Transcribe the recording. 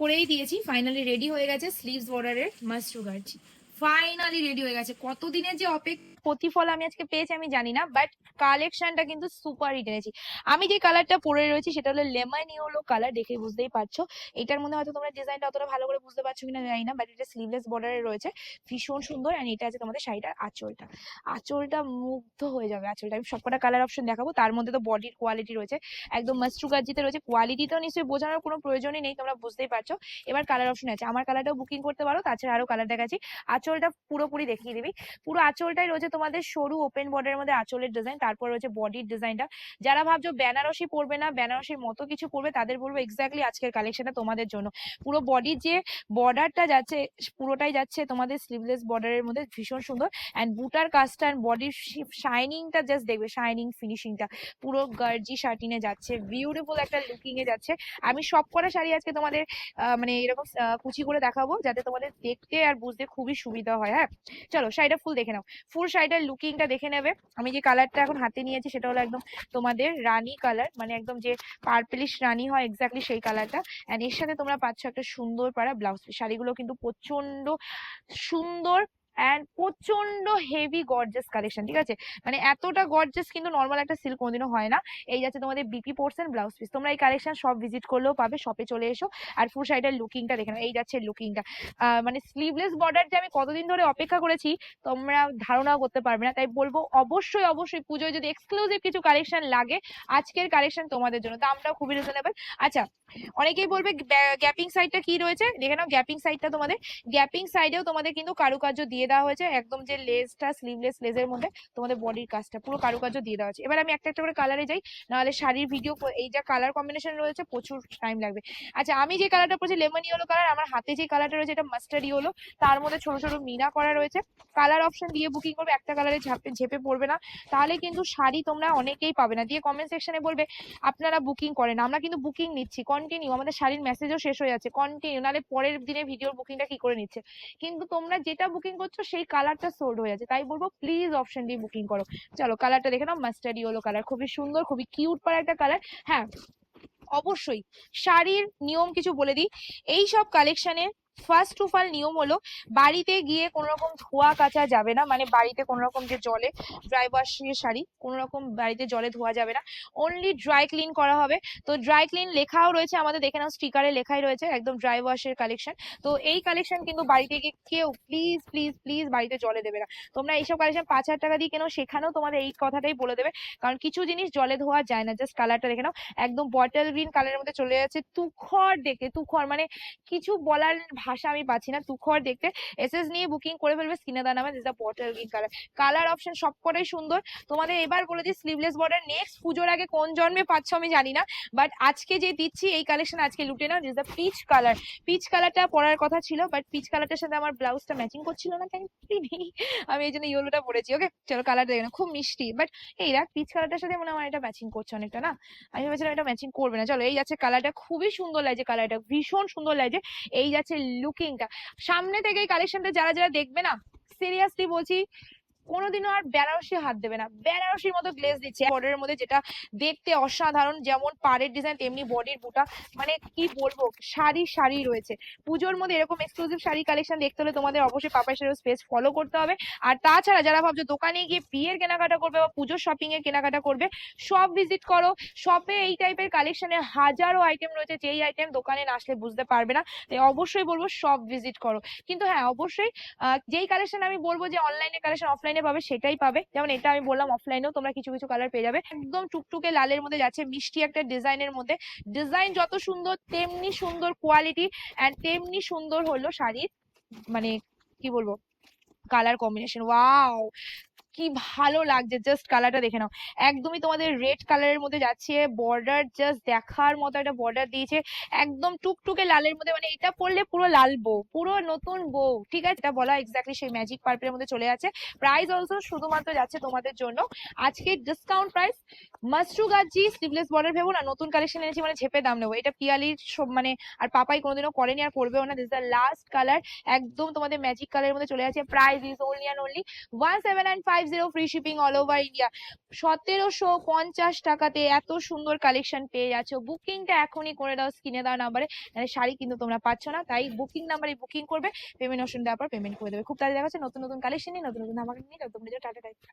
করেই দিয়েছি finally ready হয়ে গেছে স্লিভস বর্ডারের মাস্টু গার্জি ফাইনালি রেডি হয়ে গেছে। কতদিনের যে অপেক্ষা প্রতিফল আমি আজকে পেয়েছি, আমি জানি না বাট কালেকশনটা কিন্তু সুপার হিট এনেছি। আমি যে কালারটা পরে রয়েছি, সেটা হলো লেমন ইয়েলো কালার দেখে বুঝতেই পারছ। এটার মধ্যে হয়তো তোমরা ডিজাইনটা অতটা ভালো করে বুঝতে পারছ কিনা জানি না বাট এটা স্লিভলেস বর্ডারে রয়েছে। ভীষণ সুন্দর অ্যান্ড এটা আছে তোমাদের শাড়িটার আঁচলটা। আঁচলটা মুগ্ধ হয়ে যাবে, আঁচলটা। আমি সবকটা কালার অপশন দেখাবো, তার মধ্যে তো বডির কোয়ালিটি রয়েছে। একদম মাস্ট্রু গার্জিতে রয়েছে কোয়ালিটি তো নিশ্চয়ই বোঝানোর কোনো প্রয়োজনই নেই, তোমরা বুঝতেই পারছ। এবার কালার অপশন আছে, আমার কালারটাও বুকিং করতে পারো, তাছাড়া আরও কালার দেখাচ্ছি। আঁচলটা পুরোপুরি দেখিয়ে দিবি। পুরো আঁচলটাই রয়েছে তোমাদের সরু ওপেন বর্ডারের মধ্যে আঁচলের ডিজাইন তারপর রয়েছে বডির ডিজাইনটা যারা ভাবছ বেনারসি পরবে না, বেনারসির মতো কিছু পরবে, তাদের বলব এক্স্যাক্টলি আজকের কালেকশনটা তোমাদের জন্য। পুরো বডির যে বর্ডারটা যাচ্ছে, পুরোটাই যাচ্ছে তোমাদের স্লিভলেস বর্ডারের মধ্যে, ভীষণ সুন্দর। অ্যান্ড বুটার কাজটা অ্যান্ড বডির শাইনিংটা জাস্ট দেখবে শাইনিং ফিনিশিংটা পুরো গার্জি শার্টিনে যাচ্ছে বিউটিফুল একটা লুকিং এ যাচ্ছে। আমি সব কটা শাড়ি আজকে তোমাদের মানে এরকম কুচি করে দেখাবো, যাতে তোমাদের দেখতে আর বুঝতে খুবই সুবিধা হয় হ্যাঁ? চলো শাড়িটা ফুল দেখে নাও। ফুল শাড়িটার লুকিংটা দেখে নেবে। আমি যে কালারটা এখন হাতে নিয়েছি সেটা হলো একদম তোমাদের রানি কালার মানে একদম যে পার্পলিশ রানি হয় এক্স্যাক্টলি সেই কালারটা। অ্যান্ড এর সাথে তোমরা পাচ্ছ একটা সুন্দর পাড়া ব্লাউজ। শাড়িগুলো কিন্তু প্রচণ্ড সুন্দর অ্যান্ড প্রচণ্ড হেভি গর্জেস কালেকশন ঠিক আছে? মানে এতটা গর্জেস কিন্তু নর্মাল একটা সিল্ক কোনোদিনও হয় না। এই যাচ্ছে তোমাদের বিপি পোর্সেন ব্লাউজ পিস তোমরা এই কালেকশন সব ভিজিট করলেও পাবে শপে চলে এসো। আর ফুল শাড়িটার লুকিংটা দেখে এই যাচ্ছে লুকিংটা মানে স্লিভলেস বর্ডার যে আমি কতদিন ধরে অপেক্ষা করেছি, তোমরা ধারণাও করতে পারবে না। তাই বলব, অবশ্যই অবশ্যই পুজোয় যদি এক্সক্লুসিভ কিছু কালেকশন লাগে, আজকের কালেকশন তোমাদের জন্য। দামটাও খুবই রিজনেবল আচ্ছা অনেকেই বলবে গ্যাপিং সাইডটা কি রয়েছে? দেখে নাও গ্যাপিং সাইডটা তোমাদের। গ্যাপিং সাইডেও তোমাদের কিন্তু কারুকার্য দিয়ে দেওয়া হয়েছে। একদম যে লেসটা স্লিভলেস লেজের মধ্যে তোমাদের বডির কাজটা, পুরো কারুকার্য দিয়ে দেওয়া হয়েছে। এবার আমি একটা একটা করে কালারে যাই, নাহলে শাড়ির ভিডিও এই যা কালার কম্বিনেশন রয়েছে, প্রচুর টাইম লাগবে। আচ্ছা আমি যে কালারটা পড়ছি লেমন ইয়েলো কালার আমার হাতে যে কালারটা রয়েছে, এটা মাস্টার্ড ইয়েলো তার মধ্যে ছোট ছোট মিনা করা রয়েছে। কালার অপশন দিয়ে বুকিং করবে, একটা কালারে ঝাপে, ঝেপে পড়বে না। তাহলে কিন্তু শাড়ি তোমরা অনেকেই পাবে না। দিয়ে কমেন্ট সেকশনে বলবে, আপনারা বুকিং করেন, আমরা কিন্তু বুকিং নিচ্ছি কন্টিনিউ আমাদের শাড়ির মেসেজও শেষ হয়ে যাচ্ছে কন্টিনিউ নাহলে পরের দিনে ভিডিওর বুকিংটা কি করে নিচ্ছে? কিন্তু তোমরা যেটা বুকিং করছ সেই কালারটা সোল্ড হয়ে যাচ্ছে তাই বলব প্লিজ অপশন দিয়ে বুকিং করো। চলো কালারটা দেখে নাও মাস্টার্ড ইয়েলো কালার খুবই সুন্দর, খুবই কিউট পার একটা কালার হ্যাঁ অবশ্যই, শাড়ির নিয়ম কিছু বলে দিই। এই সব কালেকশনে ফার্স্ট অফ অল নিয়ম হলো বাড়িতে গিয়ে কোনো রকম ধোয়া কাচা যাবে না। মানে বাড়িতে কোনো রকম যে জলে ড্রাই ওয়াশের শাড়ি কোনো রকম বাড়িতে জলে ধোয়া যাবে না। অনলি ড্রাই ক্লিন করা হবে। তো ড্রাই ক্লিন লেখাও রয়েছে, আমাদের দেখে নাও স্টিকারে লেখাই রয়েছে, একদম ড্রাই ওয়াশের কালেকশন তো এই কালেকশন কিন্তু বাড়িতে গিয়ে কেউ প্লিজ প্লিজ প্লিজ বাড়িতে জলে দেবে না। তোমরা এইসব কালেকশন পাঁচ হাজার টাকা দিয়ে কেন সেখানেও তোমাদের এই কথাটাই বলে দেবে। কারণ কিছু জিনিস জলে ধোয়া যায় না। জাস্ট কালারটা দেখে নাও। একদম বটল গ্রিন কালারের মধ্যে চলে যাচ্ছে। তুখর দেখে, তুখর মানে কিছু বলার ভাষা আমি পাচ্ছি না। তুখর দেখতে এসএস নিয়ে বুকিং করে ফেলবে স্ক্রিনে দা নামে this bottle green colour colour option সবকটাই সুন্দর। তোমাদের এবার বলে দিই স্লিভলেস বর্ডার নেক্সট পুজোর আগে কোন জন্মে পাচ্ছ আমি জানি না। বাট আজকে যে দিচ্ছি এই কালেকশন আজকে লুটে নাও। দ্য পিচ কালার পিচ কালারটা পরার কথা ছিল বাট পিচ কালারটার সাথে আমার ব্লাউজটা ম্যাচিং করছিল না তাই পরিনি। আমি এই জন্য ইয়েলোটা পরেছি ওকে চলো কালারটা দেখে নাও, খুব মিষ্টি। বাট এই দেখ পিচ কালারটার সাথে মনে হয় আমার এটা ম্যাচিং করছে অনেকটা না? আমি ভেবেছিলাম এটা ম্যাচিং করবে না। চলো এই যাচ্ছে কালারটা খুবই সুন্দর লাগছে কালারটা ভীষণ সুন্দর লাগছে। এই যাচ্ছে লুকিংটা সামনে থেকে কালেকশনটা যারা যারা দেখবে না সিরিয়াসলি বলছি কোনোদিনও আর বেনারসি হাত দেবে না। বেনারসির মতো গ্লেজ দিচ্ছে। বর্ডারের মধ্যে যেটা দেখতে অসাধারণ, যেমন পাড়ের ডিজাইন তেমনি বডির বুটা। মানে কি বলব, শাড়ি শাড়ি রয়েছে। পুজোর মধ্যে এরকম এক্সক্লুসিভ শাড়ি কালেকশন দেখতে হলে তোমাদের অবশ্যই পাপাই শাড়ি স্পেস ফলো করতে হবে। আর তাছাড়া যারা ভাবছ দোকানে গিয়ে বিয়ের কেনাকাটা করবে বা পুজোর শপিং এর কেনাকাটা করবে সব ভিজিট করো। শপে এই টাইপের কালেকশনের হাজারো আইটেম রয়েছে। যেই আইটেম দোকানে না আসলে বুঝতে পারবে না। তাই অবশ্যই বলব সব ভিজিট করো। কিন্তু হ্যাঁ অবশ্যই যেই কালেকশন আমি বলব যে অনলাইনে কালেকশন অফলাইনে পাবে, সেটাই পাবে। যেমন এটা আমি বললাম অফলাইনেও তোমরা কিছু কিছু কালার পেয়ে যাবে। একদম টুকটুকে লালের মধ্যে যাচ্ছে, মিষ্টি একটা ডিজাইনের মধ্যে। ডিজাইন যত সুন্দর, তেমনি সুন্দর কোয়ালিটি অ্যান্ড তেমনি সুন্দর হলো শাড়ির মানে কি বলব কালার কম্বিনেশন ওয়াও কি ভালো লাগছে জাস্ট কালারটা দেখে নাও। একদমই তোমাদের রেড কালারের মধ্যে যাচ্ছে বর্ডার জাস্ট দেখার মতো একটা বর্ডার দিয়েছে। একদম টুকটুকে লালের মধ্যে মানে এটা পরলে পুরো লাল বউ, পুরো নতুন বউ, ঠিক আছে? এটা বলা এক্স্যাক্টলি সেই ম্যাজিক পার্পের মধ্যে চলে যাচ্ছে প্রাইস অলসো শুধুমাত্র যাচ্ছে তোমাদের জন্য। আজকে ডিসকাউন্ট প্রাইস মাস্টু গাজি স্লিভলেস বর্ডার ভেবো না, নতুন কালেকশন এনেছি মানে ঝেপে দাম নেব। এটা পিয়ালির সব মানে আর পাপাই কোনোদিনও করেনি আর করবেও না। দিস দ্য লাস্ট কালার একদম তোমাদের ম্যাজিক কালারের মধ্যে চলে যাচ্ছে price is only and only one seven and five zero free shipping all over India সতেরোশো পঞ্চাশ টাকাতে এত সুন্দর কালেকশন পেয়ে যাচ্ছ। বুকিংটা এখনই করে দাও স্ক্রিনে দেওয়া নাম্বারে মানে শাড়ি কিন্তু তোমরা পাচ্ছ না, তাই বুকিং নাম্বারে বুকিং করবে। পেমেন্ট অপশন দেওয়ার পর পেমেন্ট করে দেবে। খুব তাড়াতাড়ি দেখাচ্ছে, নতুন নতুন কালেকশন নিয়ে, নতুন নতুন আমাকে নিয়ে নতুন টাটা